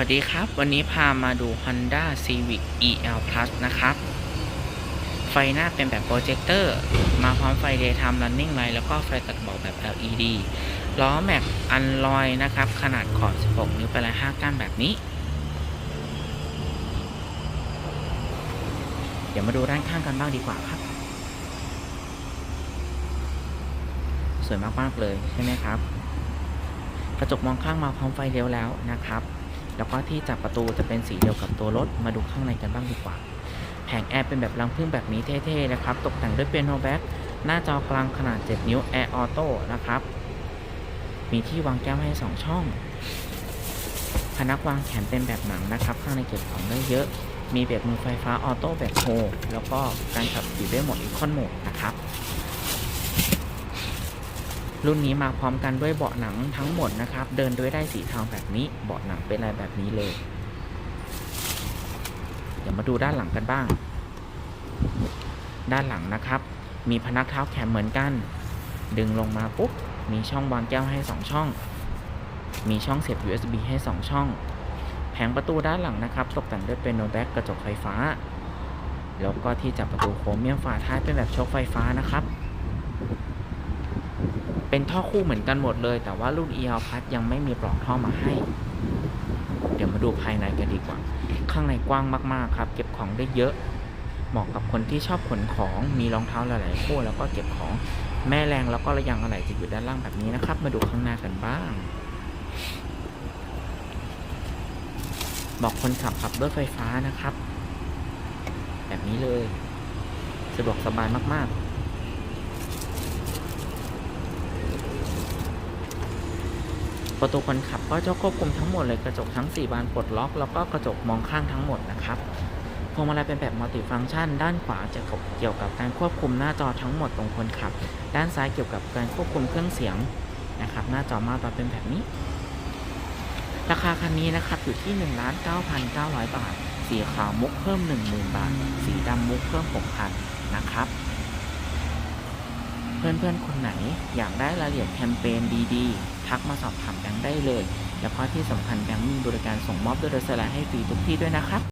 วัสดีครับ วันนี้พามาดู Honda Civic EL Plus นะครับ ไฟหน้าเป็นแบบโปรเจคเตอร์ มาพร้อมไฟ Daytime Running Light แล้วก็ไฟตัดเบาแบบ LED ล้อแม็กอันลอยนะครับ ขนาดขอบ 16 นิ้วไปลาย5ก้านแบบนี้ เดี๋ยวมาดูด้านข้างกันบ้างดีกว่าครับ สวยมาก ๆ เลยใช่ไหมครับ กระจกมองข้างมาพร้อมไฟเลี้ยวแล้วนะครับ แล้วก็ที่จับประตูจะเป็นสีเดียวกับตัวรถ มาดูข้างในกันบ้างดีกว่า แผงแอร์เป็นแบบรังพึ่งแบบนี้เท่ๆนะครับ ตกแต่งด้วยเปียโนแบ็กหน้าจอกลางขนาด 7 นิ้ว Air Auto นะครับ มีที่วางแก้วให้ 2 ช่อง พนักวางแขนเป็นแบบหนังนะครับ ข้างในเก็บของได้เยอะ มีเบรกมือไฟฟ้าออโต้แบบโฮแล้วก็การขับขี่ด้วยโหมดอีคอนโหมดนะครับ รุ่นนี้มาพร้อมกันด้วยเบาะหนังทั้งหมดนะครับ เดินด้วยได้สีเทาแบบนี้ เบาะหนังเป็นลายแบบนี้เลย เดี๋ยวมาดูด้านหลังกันบ้าง ด้านหลังนะครับ มีพนักเท้าแขนเหมือนกัน ดึงลงมาปุ๊บ มีช่องวางแก้วให้ 2 ช่อง มีช่องเสียบ USB ให้ 2 ช่อง แผงประตูด้านหลังนะครับตกแต่งด้วยเป็นโนแบ็กกระจกไฟฟ้า แล้วก็ที่จับประตูโครเมียมฝาท้ายเป็นแบบโชคไฟฟ้านะครับ เป็นท่อคู่เหมือนกันหมดเลย แต่ว่ารุ่น EL Plus ยังไม่มีปลอกท่อมาให้ เดี๋ยวมาดูภายในกันดีกว่า ข้างในกว้างมากๆครับ เก็บของได้เยอะ เหมาะกับคนที่ชอบขนของมีรองเท้าหลายๆคู่แล้วก็เก็บของแม่แรงแล้วก็ระยังอะไรจะอยู่ด้านล่างแบบนี้นะครับ มาดูข้างหน้ากันบ้างบอกคนขับขับด้วยไฟฟ้านะครับ แบบนี้เลย สะดวกสบายมาก ๆ ประตูคนขับก็จะควบคุมทั้งหมดเลยกระจกทั้ง 4 บานปลดล็อก แล้วก็กระจกมองข้างทั้งหมดนะครับพวงมาลัยเป็นแบบมัลติฟังก์ชัน ด้านขวาจะเกี่ยวกับการควบคุมหน้าจอทั้งหมดตรงคนขับ ด้านซ้ายเกี่ยวกับการควบคุมเครื่องเสียงนะครับ หน้าจอมาตราเป็นแบบนี้ ราคาคันนี้นะครับอยู่ที่ 1 9 9 0 0 บาท สีขาวมุกเพิ่ม 10,000 บาท สีดำมุกเพิ่ม 6,000 นะครับ เพื่อนๆคนไหนอยากได้รายละเอียดแคมเปญดีๆ ทักมาสอบถามแบงค์ได้เลย แล้วก็ที่สำคัญแบงค์มีบริการส่งมอบด้วยรถสไลด์ให้ฟรีทุกที่ด้วยนะครับ